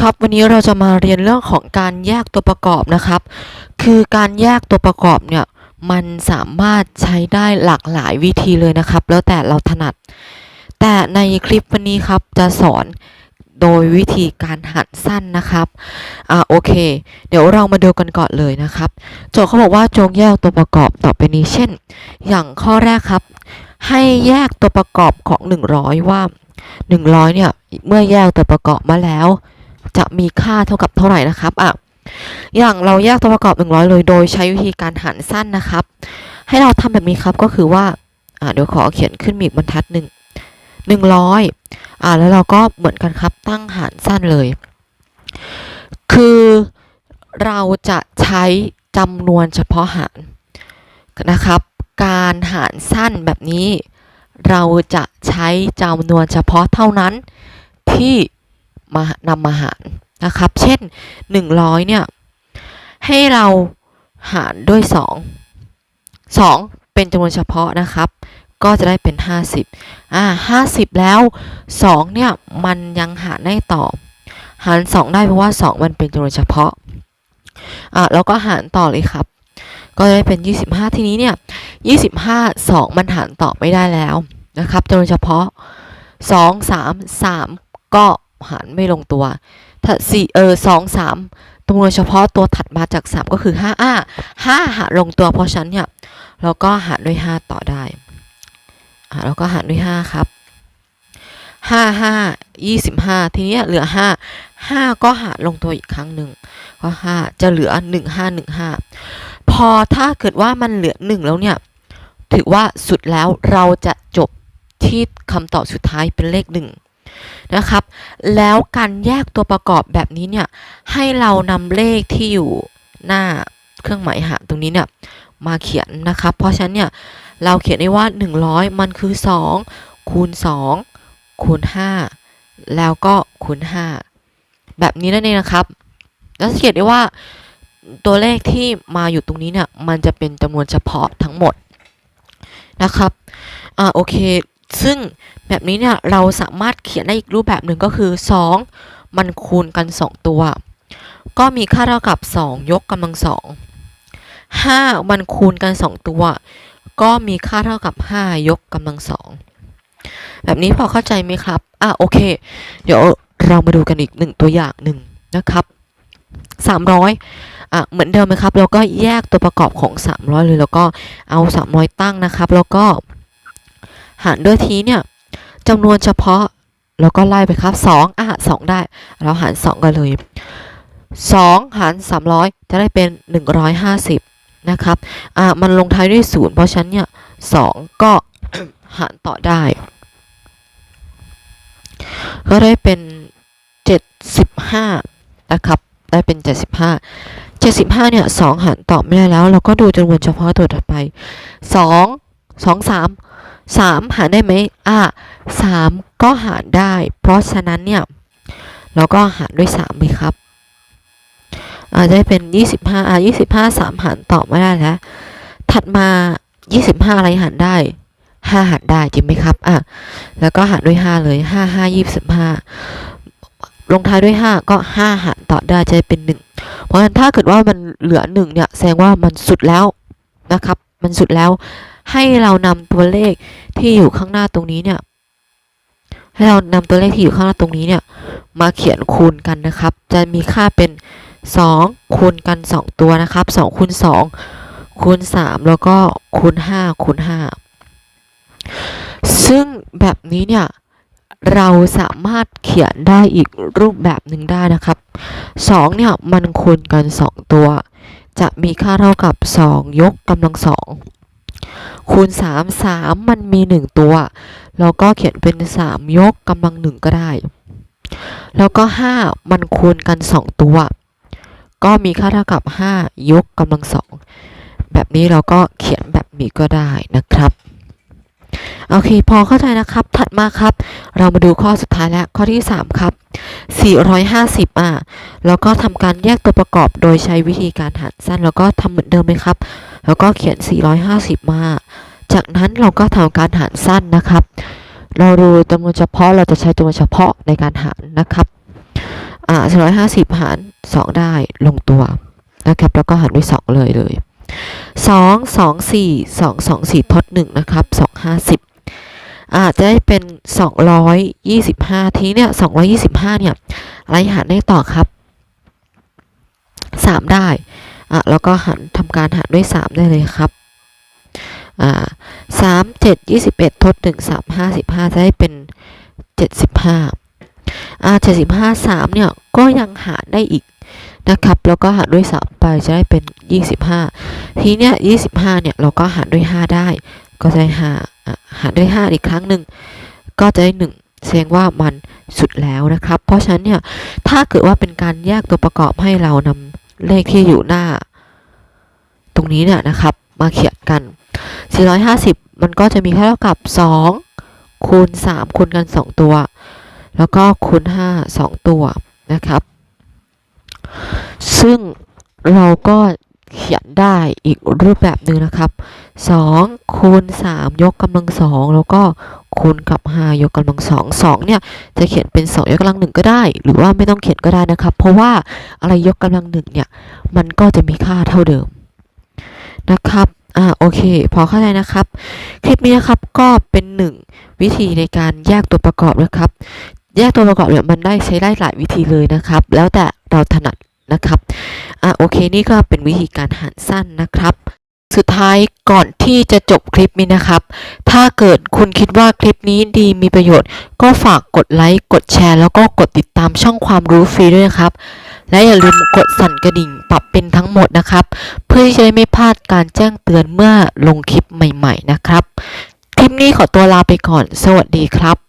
ครับวันนี้เราจะมาเรียนเรื่องของการแยกตัวประกอบนะครับ คือการแยกตัวประกอบเนี่ยมันสามารถใช้ได้หลากหลายวิธีเลยนะครับ แล้วแต่เราถนัด แต่ในคลิปวันนี้ครับจะสอนโดยวิธีการหันสั้นนะครับอ่าโอเค เดี๋ยวเรามาดูกันก่อนเลยนะครับ โจทย์เขาบอกว่าจงแยกตัวประกอบต่อไปนี้เช่น อย่างข้อแรกครับ ให้แยกตัวประกอบของ 100 ว่า 100เนี่ยเมื่อแยกตัวประกอบมาแล้ว จะมีค่าเท่ากับเท่าไหร่นะครับอะอย่างเราแยกตัวประกอบ 100 เลยโดยใช้วิธีการหารสั้นนะครับ ให้เราทำแบบนี้ครับก็คือว่าอ่าเดี๋ยวขอเขียนขึ้นมีอีกบรรทัดหนึ่ง100อ่าแล้วเราก็เหมือนกันครับตั้งหารสั้นเลย คือเราจะใช้จำนวนเฉพาะหารนะครับ การหารสั้นแบบนี้ เราจะใช้จำนวนเฉพาะเท่านั้นที่ มานำมาหารนะครับ เช่น 100 เนี่ย ให้เราหารด้วย 2 2 เป็นจำนวนเฉพาะนะครับ ก็จะได้เป็น 50อ่า50 แล้ว 2 เนี่ย มันยังหารได้ต่อ หาร 2 ได้เพราะว่า 2 มันเป็นจำนวนเฉพาะอ่าแล้วก็หารต่อเลยครับ ก็จะได้เป็น 25 ทีนี้เนี่ย 25 2 มันหารต่อไม่ได้แล้วนะครับจำนวนเฉพาะ 2 3 3 ก็ หารไม่ลงตัวถ้า4เออ2 3จำนวนเฉพาะตัวถัดมาจาก 3 ก็คือ5อ่า5หารลงตัวเพราะฉันเนี่ยเราก็หารด้วย 5 ต่อได้อ่าก็หารด้วย 5 ครับ 5 5 25 ทีนี้เหลือ 5 5 ก็หารลงตัวอีกครั้งหนึ่งก็5จะเหลือ 1 5 1 5 พอถ้าเกิดว่ามันเหลือ 1 แล้วเนี่ย ถือว่าสุดแล้วเราจะจบที่คำตอบสุดท้ายเป็นเลข 1 นะครับ แล้วการแยกตัวประกอบแบบนี้เนี่ย ให้เรานำเลขที่อยู่หน้าเครื่องหมายหารตรงนี้เนี่ยมาเขียนนะครับ เพราะฉะนั้นเนี่ยเราเขียนได้ว่า 100 มันคือ 2 คูณ 2 คูณ 5 แล้วก็คูณ 5 แบบนี้นั่นเองนะครับ แล้วสังเกตได้ว่าตัวเลขที่มาอยู่ตรงนี้เนี่ยมันจะเป็นจำนวนเฉพาะทั้งหมดนะครับ อ่าโอเค ซึ่งแบบนี้เนี่ยเราสามารถเขียนได้อีกรูปแบบหนึ่งก็คือ 2 มันคูณกัน 2 ตัว ก็มีค่าเท่ากับ 2 ยกกำลัง2 5มันคูณกัน 2 ตัว ก็มีค่าเท่ากับ 5 ยกกำลัง2แบบนี้พอเข้าใจไหมครับ อะโอเค เดี๋ยวเรามาดูกันอีกหนึ่งตัวอย่างหนึ่งนะครับ300อะเหมือนเดิมไหมครับ เราก็แยกตัวประกอบของ 300 เลยแล้วก็เอา 300 ตั้งนะครับ แล้วก็ หารด้วยทีเนี่ยจำนวนเฉพาะแล้วก็ไล่ไปครับ 2 อะ2ได้ เราหาร 2 กันเลย 2 หาร 300 จะได้เป็น 150 นะครับ อะมันลงท้ายด้วย0เพราะฉันเนี่ย2ก็หารต่อได้ ก็ได้เป็น 75 นะครับ ได้เป็น 75 75เนี่ย2หารต่อไม่ได้แล้ว เราก็ดูจำนวนเฉพาะตัวถัดไป 2 2 3 3 หารได้ไหมอะ3ก็หารได้ เพราะฉะนั้นเนี่ย เราก็หารด้วย3เลยครับอาได้เป็น 25อะ25 3 หารต่อไม่ได้แล้ว ถัดมา 25 อะไรหารได้ 5 หารได้จริงไหมครับอะแล้วก็หารด้วย 5 เลย 5 5 25 ลงท้ายด้วย 5 ก็ 5 หารต่อได้จะเป็น 1 เพราะฉะนั้นถ้าเกิดว่ามันเหลือ 1 เนี่ย แสดงว่ามันสุดแล้วนะครับ มันสุดแล้ว ให้เรานำตัวเลขที่อยู่ข้างหน้าตรงนี้เนี่ย ให้เรานำตัวเลขที่อยู่ข้างหน้าตรงนี้เนี่ย มาเขียนคูณกันนะครับ จะมีค่าเป็น 2 คูณกัน 2 ตัวนะครับ2คูณ2คูณ 3 แล้วก็คูณ5คูณ5ซึ่งแบบนี้เนี่ยเราสามารถเขียนได้อีกรูปแบบหนึ่งได้นะครับ 2 เนี่ย มันคูณกัน 2 ตัว จะมีค่าเท่ากับ 2 ยกกำลัง2 คูณ 3 3 มันมี 1 ตัวเราก็เขียนเป็น 3 ยกกำลัง1ก็ได้ แล้วก็ 5 มันคูณกัน 2 ตัว ก็มีค่าเท่ากับ 5 ยกกำลัง2แบบนี้เราก็เขียนแบบนี้ก็ได้นะครับ โอเค พอเข้าใจนะครับ ถัดมาครับ เรามาดูข้อสุดท้ายแล้ว ข้อที่ 3 ครับ 450 อะ แล้วก็ทำการแยกตัวประกอบโดยใช้วิธีการหารสั้น แล้วก็ทำเหมือนเดิมไหมครับ แล้วก็เขียน 450 มา จากนั้นเราก็ทำการหารสั้นนะครับ เราดูจำนวนเฉพาะเราจะใช้จำนวนเฉพาะในการหารนะครับอ่า450 หาร 2 ได้ลงตัวนะครับ แล้วก็หารด้วย 2 เลยเลย 2 2 4 2 2 4ทด1นะครับ 2 50อาจจะได้เป็น 225 ทีเนี่ย 225 เนี่ย อะไรหารได้ต่อครับ 3 ได้ อะแล้วก็หันทำการหารด้วย 3 ได้เลยครับอ่า3 7 21ทด1 3 55จะได้เป็น75อ่า75 3เนี่ยก็ยังหารได้อีกนะครับ แล้วก็หารด้วย3ไปจะได้เป็น25ทีเนี้ย25เนี่ยเราก็หารด้วย5ได้ ก็จะได้5อะหารด้วย5อีกครั้งหนึ่งก็จะได้1แสดงว่ามันสุดแล้วนะครับ เพราะฉะนั้นเนี่ยถ้าเกิดว่าเป็นการแยกตัวประกอบให้เรานำ เลขที่อยู่หน้า ตรงนี้เนี่ยนะครับ มาเขียนกัน 450 มันก็จะมีค่าเท่ากับ 2 คูณ 3 คูณกัน 2 ตัว แล้วก็คูณ 5 2 ตัวนะครับ ซึ่งเราก็ เขียนได้อีกรูปแบบหนึ่งนะครับ 2 คูณ 3 ยกกำลัง2แล้วก็คูณกับ 5 ยกกำลัง2 2เนี่ยจะเขียนเป็น 2 ยกกำลัง1ก็ได้ หรือว่าไม่ต้องเขียนก็ได้นะครับ เพราะว่าอะไรยกกำลัง1เนี่ยมันก็จะมีค่าเท่าเดิมนะครับอ่าโอเค พอเข้าใจนะครับ คลิปนี้นะครับก็เป็นหนึ่งวิธีในการแยกตัวประกอบนะครับ แยกตัวประกอบเนี่ยมันได้ใช้ได้หลายวิธีเลยนะครับ แล้วแต่เราถนัดนะครับ อะโอเคนี่ก็เป็นวิธีการหารสั้นนะครับ สุดท้ายก่อนที่จะจบคลิปนี้นะครับ ถ้าเกิดคุณคิดว่าคลิปนี้ดีมีประโยชน์ ก็ฝากกดไลค์กดแชร์ แล้วก็กดติดตามช่องความรู้ฟรีด้วยนะครับ และอย่าลืมกดสั่นกระดิ่งปรับเป็นทั้งหมดนะครับ เพื่อที่จะได้ไม่พลาดการแจ้งเตือนเมื่อลงคลิปใหม่ ๆ นะครับ คลิปนี้ขอตัวลาไปก่อน สวัสดีครับ